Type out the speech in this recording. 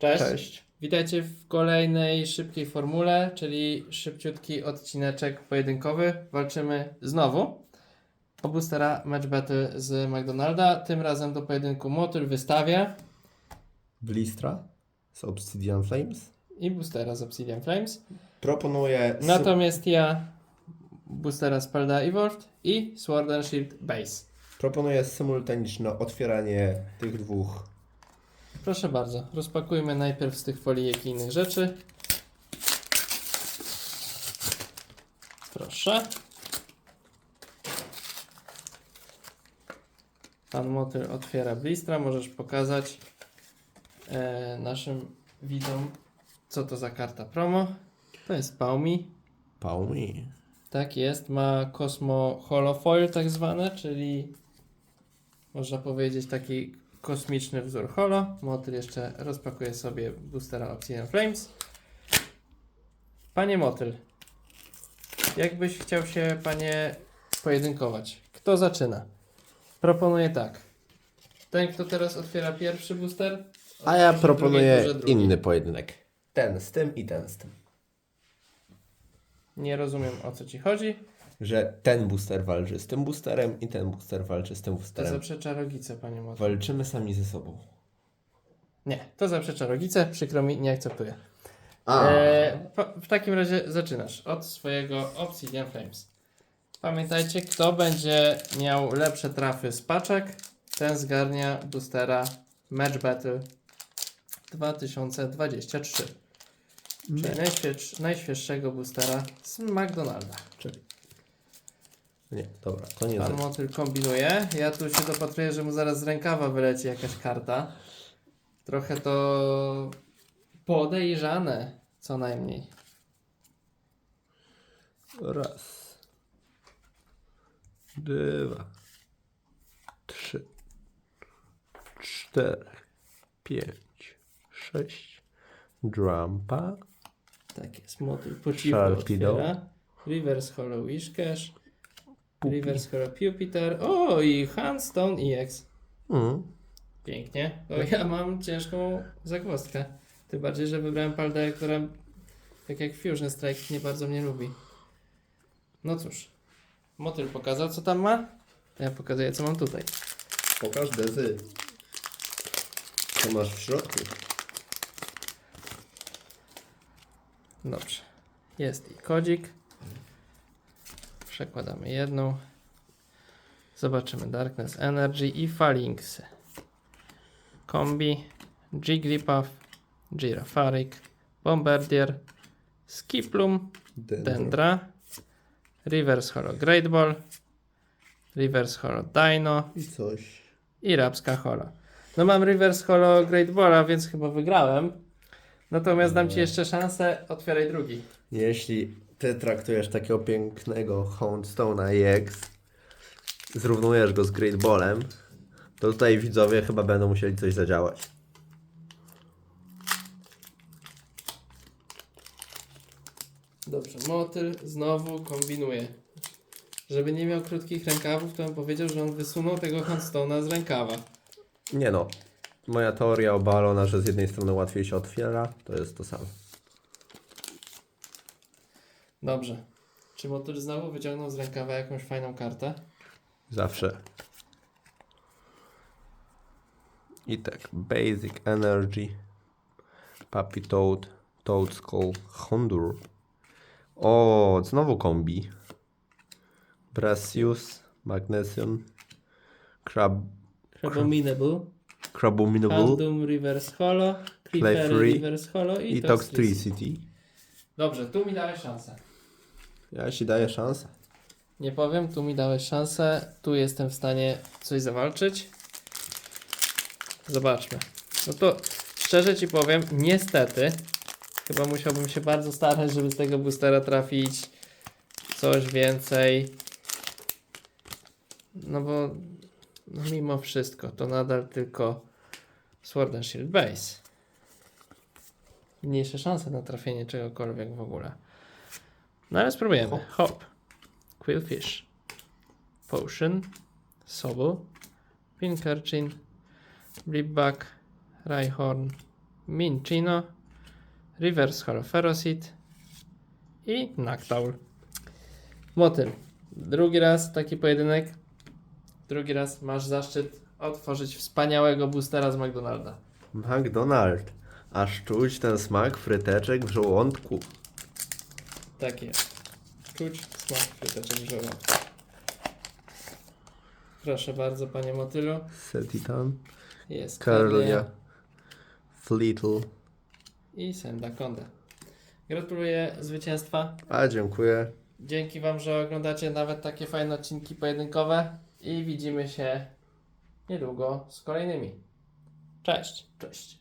Cześć. Cześć. Witajcie w kolejnej szybkiej formule, czyli szybciutki odcineczek pojedynkowy. Walczymy znowu o boostera Match Battle z McDonalda. Tym razem do pojedynku Motyl wystawia Blistra z Obsidian Flames. i boostera z Obsidian Flames. Proponuję Natomiast ja boostera z Palda Evolved i Sword and Shield Base. proponuję symultaniczne otwieranie tych dwóch. Proszę bardzo, rozpakujmy najpierw z tych folijek i innych rzeczy. Proszę. Pan Motyl otwiera blistra. Możesz pokazać e, naszym widzom, co to za karta promo. To jest Paumi. Paumi. Tak jest, ma Cosmo Holofoil tak zwane, czyli można powiedzieć taki kosmiczny wzór holo. Motyl jeszcze rozpakuje sobie boostera Obsidian Flames. Panie Motyl, jakbyś chciał się panie pojedynkować? Kto zaczyna? Proponuję tak. Ten, kto teraz otwiera pierwszy booster. A ja proponuję drugi. inny pojedynek. Ten z tym i ten z tym. Nie rozumiem o co ci chodzi. Że ten booster walczy z tym boosterem i ten booster walczy z tym To boosterem. zaprzecza logicę, panie Motyl. Walczymy sami ze sobą. Nie, to zaprzecza logicę, przykro mi, nie akceptuję. A. E, po, w takim razie zaczynasz od swojego Obsidian Flames. Pamiętajcie, kto będzie miał lepsze trafy z paczek, ten zgarnia boostera Match Battle 2023. Czyli najśwież, najświeższego boostera z McDonalda. Czekaj. Nie, dobra, to nie Pan. Motyl kombinuje. Ja tu się dopatruję, że mu zaraz z rękawa wyleci jakaś karta. Trochę to podejrzane, co najmniej. Raz. Dwa. Trzy. Cztery. Pięć. Sześć. Drampa. Tak jest, motyl po cichu Sharpedo. otwiera. Reverse Hollow Wishcash. Reverse Hollow Jupiter. O, i Handstone EX. Mm. Pięknie. To ja mam ciężką zagwozdkę. Tym bardziej, że wybrałem Paldeę, która tak jak Fusion Strike nie bardzo mnie lubi. No cóż. Motyl pokazał co tam ma. Ja pokazuję co mam tutaj. Pokaż dezy. Co masz w środku? Dobrze. Jest i kodzik. Przekładamy jedną. Zobaczymy Darkness Energy i Phalanxy. Kombi, Jigglypuff, Girafarik, Bombardier, Skiplum, Dendra, Reverse Holo Great Ball, Reverse Holo Dino I coś. i Rapska Holo. No mam Reverse Holo Great Balla, więc chyba wygrałem. Natomiast dam Ci jeszcze szansę, otwieraj drugi. Jeśli ty traktujesz takiego pięknego Houndstone'a EX, zrównujesz go z Great Ballem, to tutaj widzowie chyba będą musieli coś zadziałać. Dobrze, motyl znowu kombinuje. Żeby nie miał krótkich rękawów, to bym powiedział, że on wysunął tego Handstone'a z rękawa. Nie no. Moja teoria obalona, że z jednej strony łatwiej się otwiera, to jest to samo. Dobrze. Czy motyl znowu wyciągnął z rękawa jakąś fajną kartę? Zawsze. I tak, Basic Energy, Puppy Toad, Toad Skull, Hondur. O, znowu kombi. Brassius, Magnesium, Crab, Abominable, Crabominable Handum Reverse Holo, Clefairy Clefairy Reverse Holo i, i. Toxtricity. Dobrze, tu mi dałeś szansę. Ja ci daję szansę. Nie powiem, tu mi dałeś szansę, tu jestem w stanie coś zawalczyć. Zobaczmy. No to szczerze Ci powiem, niestety, chyba musiałbym się bardzo starać, żeby z tego boostera trafić coś więcej. No bo no mimo wszystko to nadal tylko Sword and Shield Base. Mniejsze szanse na trafienie czegokolwiek w ogóle. No ale spróbujemy. Hop. Quillfish, Potion, Sobble, Pinkerchin, Blipbug, Rhyhorn, Minchino, Reverse Holo Ferocit i Noctowl. Motyl. Drugi raz taki pojedynek. Drugi raz masz zaszczyt otworzyć wspaniałego boostera z McDonalda. McDonald. Aż czuć ten smak fryteczek w żołądku. Tak jest. Czuć smak w żołądku. Proszę bardzo, panie Motylu. Setitan. Jest Karlia. Fleetl. i Senda Konda. Gratuluję zwycięstwa. A dziękuję. Dzięki Wam, że oglądacie nawet takie fajne odcinki pojedynkowe i widzimy się niedługo z kolejnymi. Cześć. Cześć.